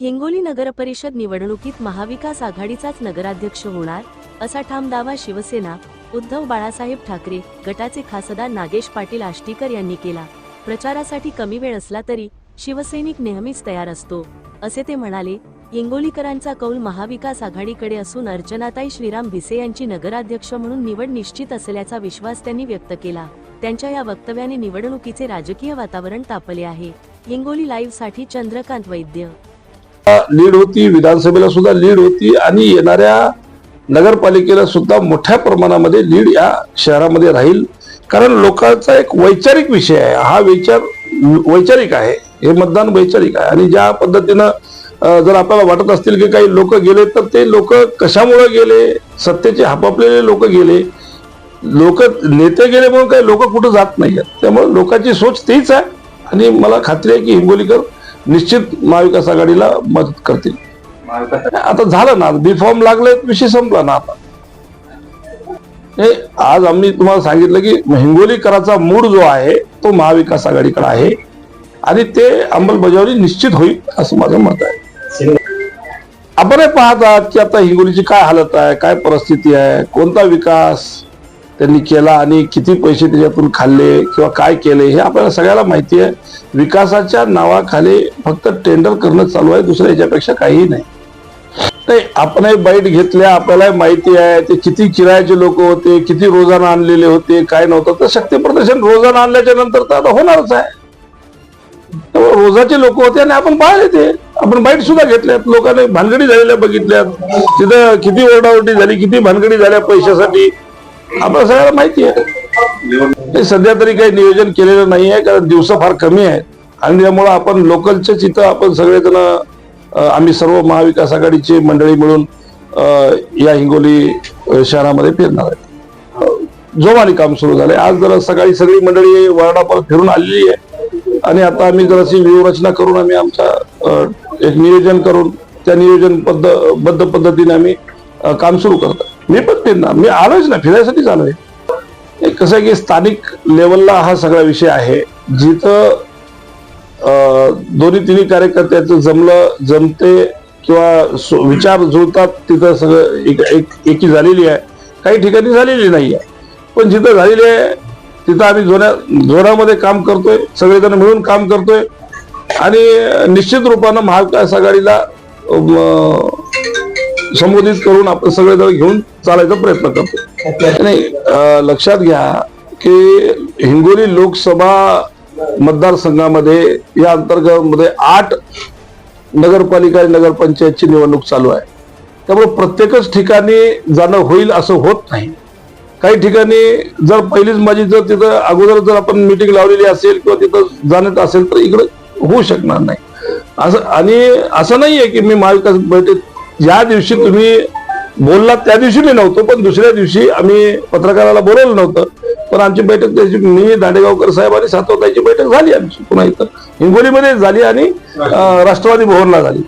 हिंगोली नगरपरिषद निवडणुकीत महाविकास आघाडीचाच नगराध्यक्ष होणार असा ठाम दावा शिवसेना उद्धव बाळासाहेब ठाकरे गटाचे खासदार नागेश पाटील आष्टीकर यांनी केला. प्रचारासाठी कमी वेळ असला तरी शिवसैनिक नेहमीच तयार असतो असे ते म्हणाले. हिंगोलीकरांचा कौल महाविकास आघाडीकडे असून अर्चनाताई श्रीराम भिसे यांची नगराध्यक्ष म्हणून निवड निश्चित असल्याचा विश्वास त्यांनी व्यक्त केला. त्यांच्या या वक्तव्याने निवडणुकीचे राजकीय वातावरण तापले आहे. हिंगोली लाईव्हसाठी चंद्रकांत वैद्य लीड होती विधानसभेला सुद्धा लीड होती आणि येणाऱ्या नगरपालिकेला सुद्धा मोठ्या प्रमाणामध्ये लीड या शहरामध्ये राहील. कारण लोकांचा एक वैचारिक विषय आहे. हा विचार वैचारिक आहे. हे मतदान वैचारिक आहे. आणि ज्या पद्धतीनं जर आपल्याला वाटत असतील की काही लोक गेले तर ते लोक कशामुळे गेले? सत्तेचे हापापलेले लोक गेले. लोक नेते गेले म्हणून काही लोक कुठं जात नाही त्यामुळे लोकांची सोच तीच आहे. आणि मला खात्री आहे की हिंगोलीकर निश्चित महाविकास आघाडीला मदत करतील. आता झालं ना बी फॉर्म लागले विषय संपला ना आता. हे आज आम्ही तुम्हाला सांगितलं की हिंगोलीकराचा मूड जो आहे तो महाविकास आघाडीकडे आहे. आणि ते अंमलबजावणी निश्चित होईल असं माझं मत आहे. आपण हे पाहत आहात की आता हिंगोलीची काय हालत आहे काय परिस्थिती आहे कोणता विकास त्यांनी केला आणि किती पैसे त्याच्यातून खाल्ले किंवा काय केले हे आपल्याला सगळ्याला माहिती आहे. विकासाच्या नावाखाली फक्त टेंडर करणं चालू आहे दुसऱ्या याच्यापेक्षा काहीही नाही. नाही आपणही बाईट घेतल्या आपल्याला माहिती आहे ते किती किरायाचे लोक होते किती रोजाना आणलेले होते काय नव्हतं. तर शक्ती प्रदर्शन रोजाना आणल्याच्या नंतर तर आता होणारच आहे. रोजाचे लोक होते आणि आपण पाहिले ते. आपण बाईट सुद्धा घेतल्यात. लोकांनी भानगडी झालेल्या बघितल्यात. तिथं किती ओरडाओरडी झाली किती भानगडी झाल्या पैशासाठी. आपल्या सगळ्याला माहिती आहे. सध्या तरी काही नियोजन केलेलं नाही आहे कारण दिवस फार कमी आहेत आणि त्यामुळं आपण लोकलच्याच इथं आपण सगळेजण आम्ही सर्व महाविकास आघाडीची मंडळी मिळून या हिंगोली शहरामध्ये फिरणार आहे. जोमाने काम सुरू झाले आज जरा सकाळी सगळी मंडळी वार्डापर फिरून आलेली आहे. आणि आता आम्ही जराशी व्यूहरचना करून आम्ही आमचा एक नियोजन करून त्या नियोजन पद्ध बद्ध पद्धतीने आम्ही काम सुरू करतो मी पण फिरणार मी आलोच ना फिरायसाठीच आलोय कसं आहे की स्थानिक लेवलला हा सगळा विषय आहे. जिथं दोन्ही तिन्ही कार्यकर्त्याचं जमलं जमते किंवा सो- विचार जुळतात तिथं सगळं एक एक- एकी झालेली आहे. काही ठिकाणी झालेली नाही आहे पण जिथं झालेली आहे तिथं आम्ही जोऱ्या जोरामध्ये काम करतोय सगळेजण मिळून काम करतोय. आणि निश्चित रूपानं महाविकास आघाडीला संबोधित करून आपण सगळेजण घेऊन चालायचा प्रयत्न करतो. नाही लक्षात घ्या की हिंगोली लोकसभा मतदारसंघामध्ये या अंतर्गत मध्ये आठ नगरपालिका आणि नगरपंचायतची निवडणूक चालू आहे. त्यामुळे प्रत्येकच ठिकाणी जाणं होईल असं होत नाही. काही ठिकाणी जर पहिलीच माझी जर तिथं अगोदर जर आपण मिटिंग लावलेली असेल किंवा तिथं जाणत असेल तर इकडे होऊ शकणार नाही. असं आणि असं नाही आहे की मी महाविकास बैठक ज्या दिवशी तुम्ही बोललात त्या दिवशी मी नव्हतो पण दुसऱ्या दिवशी आम्ही पत्रकाराला बोलवलं नव्हतं. पण आमची बैठक त्याची मी दांडेगावकर साहेब आणि सातवताची बैठक झाली आमची पुन्हा इथं. हिंगोलीमध्ये झाली आणि राष्ट्रवादी भवनला झाली.